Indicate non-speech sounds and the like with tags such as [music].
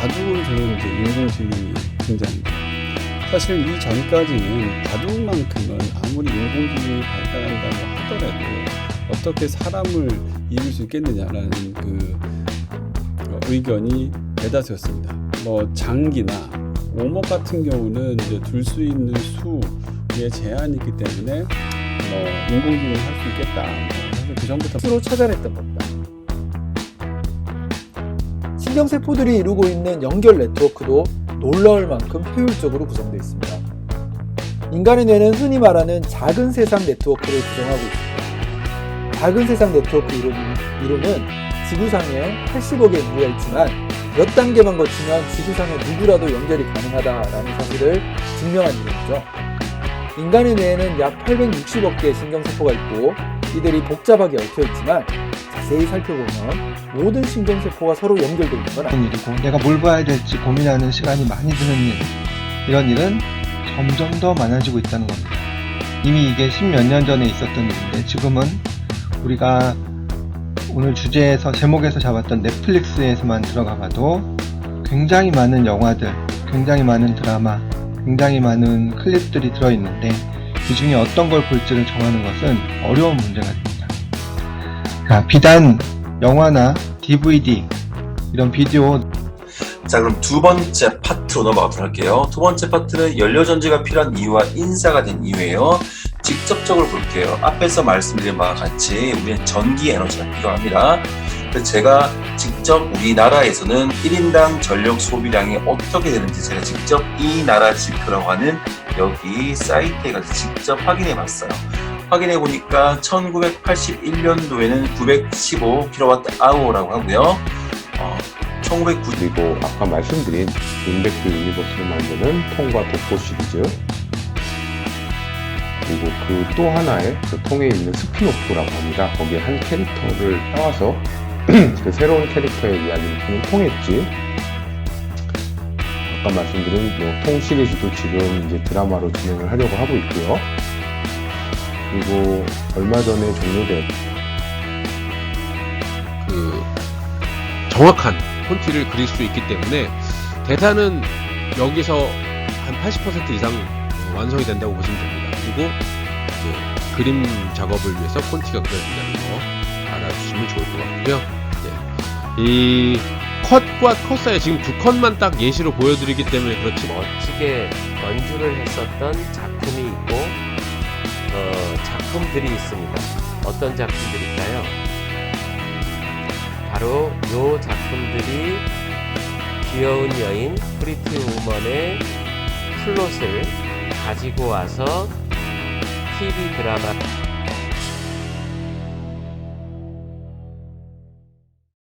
바둑을 저는 이제 인공지능이 등장합니다. 사실 이 전까지는 바둑만큼은 아무리 인공지능이 발달한다고 하더라도 어떻게 사람을 이길 수 있겠느냐라는 그 어, 의견이 대다수였습니다. 뭐 장기나 오목 같은 경우는 이제 둘 수 있는 수에 제한이 있기 때문에 뭐 인공지능 할 수 있겠다. 뭐 사실 그 전부터 스스로 찾아냈던 겁니다. 신경세포들이 이루고 있는 연결 네트워크도 놀라울 만큼 효율적으로 구성되어 있습니다. 인간의 뇌는 흔히 말하는 작은 세상 네트워크를 구성하고 있습니다. 작은 세상 네트워크 이론, 이론은 지구상에 80억의 인구가 있지만 몇 단계만 거치면 지구상의 누구라도 연결이 가능하다라는 사실을 증명한 이론이죠. 인간의 뇌에는 약 860억 개의 신경세포가 있고 이들이 복잡하게 얽혀 있지만 자세히 살펴보면 모든 신경세포가 서로 연결되어 있는 건 아닙니다. 일이고 내가 뭘 봐야 될지 고민하는 시간이 많이 드는 일 이런 일은 점점 더 많아지고 있다는 겁니다. 이미 이게 십몇 년 전에 있었던 일인데 지금은 우리가 오늘 주제에서 제목에서 잡았던 넷플릭스에서만 들어가 봐도 굉장히 많은 영화들, 굉장히 많은 드라마, 굉장히 많은 클립들이 들어있는데 이 중에 어떤 걸 볼지를 정하는 것은 어려운 문제가 됩니다. 자, 비단 영화나 DVD 이런 비디오 자 그럼 두 번째 파트로 넘어가도록 할게요. 두 번째 파트는 연료전지가 필요한 이유와 인사가 된 이유예요. 직접적으로 볼게요. 앞에서 말씀드린 바와 같이 우리는 전기 에너지가 필요합니다. 제가 직접 우리나라에서는 1인당 전력 소비량이 어떻게 되는지 제가 직접 이 나라 지표라고 하는 여기 사이트에 가서 직접 확인해 봤어요. 확인해 보니까 1981년도에는 915kWh라고 하고요. 어, 1990 그리고 아까 말씀드린 인백스 유니버스를 만드는 통과 독보 시리즈 그리고 그 또 하나의 그 통에 있는 스피노프라고 합니다. 거기에 한 캐릭터를 따와서 [clears throat] 그 새로운 캐릭터의 이야기를 푸는 통했지 아까 말씀드린 뭐통 시리즈도 지금 이제 드라마로 진행을 하려고 하고 있고요. 그리고 얼마 전에 종료된 그 정확한 폰티를 그릴 수 있기 때문에 대사는 여기서 한 80% 이상 어, 완성이 된다고 보시면 됩니다. 그리고 이제 그림 작업을 위해서 폰티가 그려진다는 거 알아주시면 좋을 것 같고요. 네. 이 컷과 컷 사이 지금 두 컷만 딱 예시로 보여드리기 때문에 그렇지 멋지게 연주를 했었던 작품이 있고 어, 작품들이 있습니다. 어떤 작품들일까요? 바로 요 작품들이 귀여운 여인 프리티 우먼의 플롯을 가지고 와서 TV 드라마